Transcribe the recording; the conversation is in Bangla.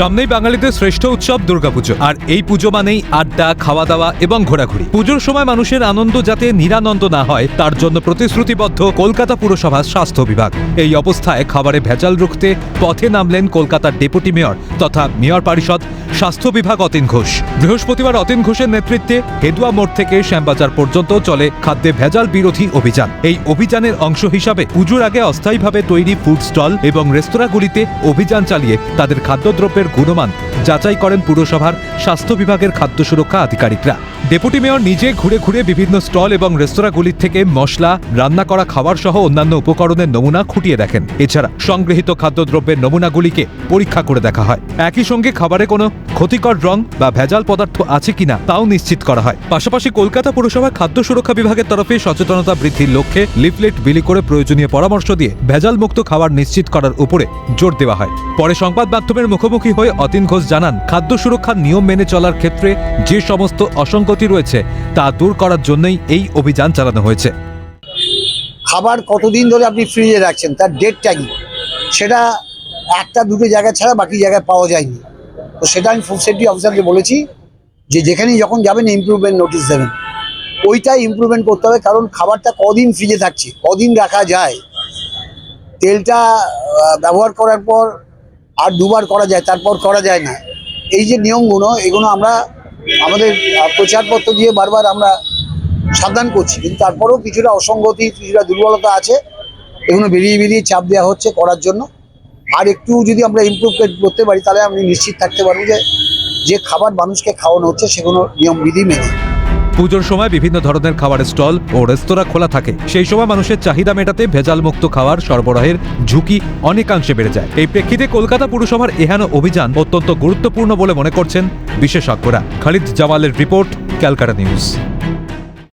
সামনেই বাঙালিদের শ্রেষ্ঠ উৎসব দুর্গাপুজো। আর এই পুজো মানেই আড্ডা খাওয়া দাওয়া এবং ঘোরাঘুরি। পুজোর সময় মানুষের আনন্দ যাতে নিরানন্দ না হয়, তার জন্য প্রতিশ্রুতিবদ্ধ কলকাতা পুরসভার স্বাস্থ্য বিভাগ। এই অবস্থায় খাবারে ভেজাল রুখতে পথে নামলেন কলকাতার ডেপুটি মেয়র তথা মেয়র পরিষদ স্বাস্থ্য বিভাগ অতীন ঘোষ। বৃহস্পতিবার অতীন ঘোষের নেতৃত্বে হেদুয়া মোড় থেকে শ্যামবাজার পর্যন্ত চলে খাদ্যে ভেজাল বিরোধী অভিযান। এই অভিযানের অংশ হিসাবে পুজোর আগে অস্থায়ীভাবে তৈরি ফুড স্টল এবং রেস্তোরাঁগুলিতে অভিযান চালিয়ে তাদের খাদ্যদ্রব্যের গুণমান। যাচাই করেন পুরসভার স্বাস্থ্য বিভাগের খাদ্য সুরক্ষা আধিকারিকরা। ডেপুটি মেয়র নিজে ঘুরে ঘুরে বিভিন্ন স্টল এবং রেস্তোরাঁগুলির থেকে মশলা, রান্না করা খাবার সহ অন্যান্য উপকরণের নমুনা খুঁটিয়ে দেখেন। এছাড়া সংগৃহীত খাদ্যদ্রব্যের নমুনাগুলিকে পরীক্ষা করে দেখা হয়। একই সঙ্গে খাবারে কোনো ক্ষতিকর রং বা ভেজাল পদার্থ আছে কিনা তাও নিশ্চিত করা হয়। পাশাপাশি কলকাতা পুরসভা খাদ্য সুরক্ষা বিভাগের তরফে সচেতনতা বৃদ্ধির লক্ষ্যে লিফলেট বিলি করে প্রয়োজনীয় পরামর্শ দিয়ে ভেজাল মুক্ত খাবার নিশ্চিত করার উপরে জোর দেওয়া হয়। পরে সংবাদ মাধ্যমের মুখোমুখি হয়ে অতীন ঘোষ জানান, খাদ্য সুরক্ষার নিয়ম মেনে চলার ক্ষেত্রে যে সমস্ত অসঙ্গতি রয়েছে তা দূর করার জন্যই এই অভিযান চালানো হয়েছে। খাবার কতদিন ধরে আপনি ফ্রিজে রাখছেন? তার ডেটটা কি? সেটা একটা, দুটো জায়গা ছাড়া বাকি জায়গায় পাওয়া যায়নি। তো সেটা আমি ফুড সেফটি অফিসারকে বলেছি যে যেখানেই যখন যাবেন ইমপ্রুভমেন্ট নোটিশ দেবেন। ওইটাই ইমপ্রুভমেন্ট করতে হবে, কারণ খাবারটা কদিন ফ্রিজে থাকছে? কদিন রাখা যায়? তেলটা ব্যবহার করার পর আর দুবার করা যায়, তারপর করা যায় না। এই যে নিয়মগুলো, এগুলো আমরা আমাদের প্রচারপত্র দিয়ে বারবার আমরা সাবধান করছি, কিন্তু তারপরেও কিছুটা অসঙ্গতি, কিছুটা দুর্বলতা আছে। এগুলো বেরিয়ে বেরিয়ে চাপ দেওয়া হচ্ছে করার জন্য। আর একটু যদি আমরা ইমপ্রুভমেন্ট করতে পারি, তাহলে আমি নিশ্চিত থাকতে পারব যে যে খাবার মানুষকে খাওয়ানো হচ্ছে, সেগুলো নিয়মবিধি মেনে। পুজোর সময় বিভিন্ন ধরনের খাবারের স্টল ও রেস্তোরাঁ খোলা থাকে। সেই সময় মানুষের চাহিদা মেটাতে ভেজাল মুক্ত খাবার সরবরাহের ঝুঁকি অনেকাংশে বেড়ে যায়। এই প্রেক্ষিতে কলকাতা পুরসভার এহেন অভিযান অত্যন্ত গুরুত্বপূর্ণ বলে মনে করছেন বিশেষজ্ঞরা। খালিদ জামালের রিপোর্ট, ক্যালকাটা নিউজ।